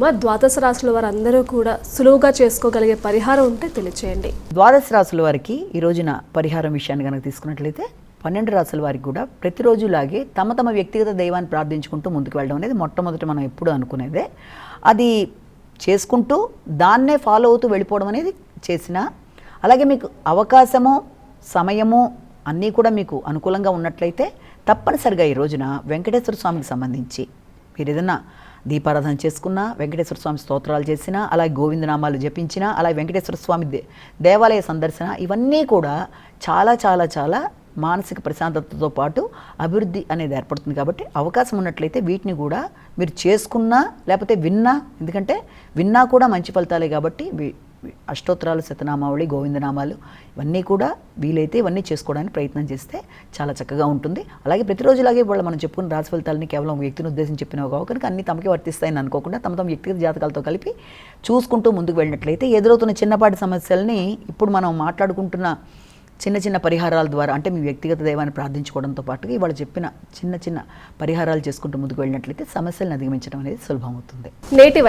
మా ద్వాదశ రాశుల వారందరూ కూడా సులువుగా చేసుకోగలిగే పరిహారం ఉంటే తెలియచేయండి. ద్వాదశ రాసుల వారికి ఈ రోజున పరిహారం విషయాన్ని కనుక తీసుకున్నట్లయితే పన్నెండు రాసుల వారికి కూడా ప్రతిరోజులాగే తమ తమ వ్యక్తిగత దైవాన్ని ప్రార్థించుకుంటూ ముందుకు వెళ్ళడం అనేది మొట్టమొదటి మనం ఎప్పుడు అనుకునేదే. అది చేసుకుంటూ దాన్నే ఫాలో అవుతూ వెళ్ళిపోవడం అనేది చేసిన అలాగే మీకు అవకాశము సమయము అన్నీ కూడా మీకు అనుకూలంగా ఉన్నట్లయితే తప్పనిసరిగా ఈ రోజున వెంకటేశ్వర స్వామికి సంబంధించి మీరు ఏదైనా దీపారాధన చేసుకున్నా వెంకటేశ్వర స్వామి స్తోత్రాలు చేసినా అలాగే గోవిందనామాలు జపించినా అలాగే వెంకటేశ్వర స్వామి దే- దేవాలయ సందర్శన ఇవన్నీ కూడా చాలా చాలా చాలా మానసిక ప్రశాంతతతో పాటు అభివృద్ధి అనేది ఏర్పడుతుంది కాబట్టి అవకాశం ఉన్నట్లయితే వీటిని కూడా మీరు చేసుకున్నా లేకపోతే విన్నా ఎందుకంటే విన్నా కూడా మంచి ఫలితాలే కాబట్టి అష్టోత్తరాలు శతనామావళి గోవిందనామాలు ఇవన్నీ కూడా వీలైతే ఇవన్నీ చేసుకోవడానికి ప్రయత్నం చేస్తే చాలా చక్కగా ఉంటుంది. అలాగే ప్రతిరోజులాగే వాళ్ళు మనం చెప్పుకున్న రాశి ఫలితాలని కేవలం వ్యక్తిని ఉద్దేశించి చెప్పినవి కావు కనుక అన్ని తమకే వర్తిస్తాయని అనుకోకుండా తమ తమ వ్యక్తిగత జాతకాలతో కలిపి చూసుకుంటూ ముందుకు వెళ్ళినట్లయితే ఎదురవుతున్న చిన్నపాటి సమస్యల్ని ఇప్పుడు మనం మాట్లాడుకుంటున్న చిన్న చిన్న పరిహారాల ద్వారా అంటే మీ వ్యక్తిగత దైవాన్ని ప్రార్థించుకోవడంతో పాటుగా ఇవాళ చెప్పిన చిన్న చిన్న పరిహారాలు చేసుకుంటూ ముందుకు వెళ్ళినట్లయితే సమస్యలను అధిగమించడం అనేది సులభం అవుతుంది నేటి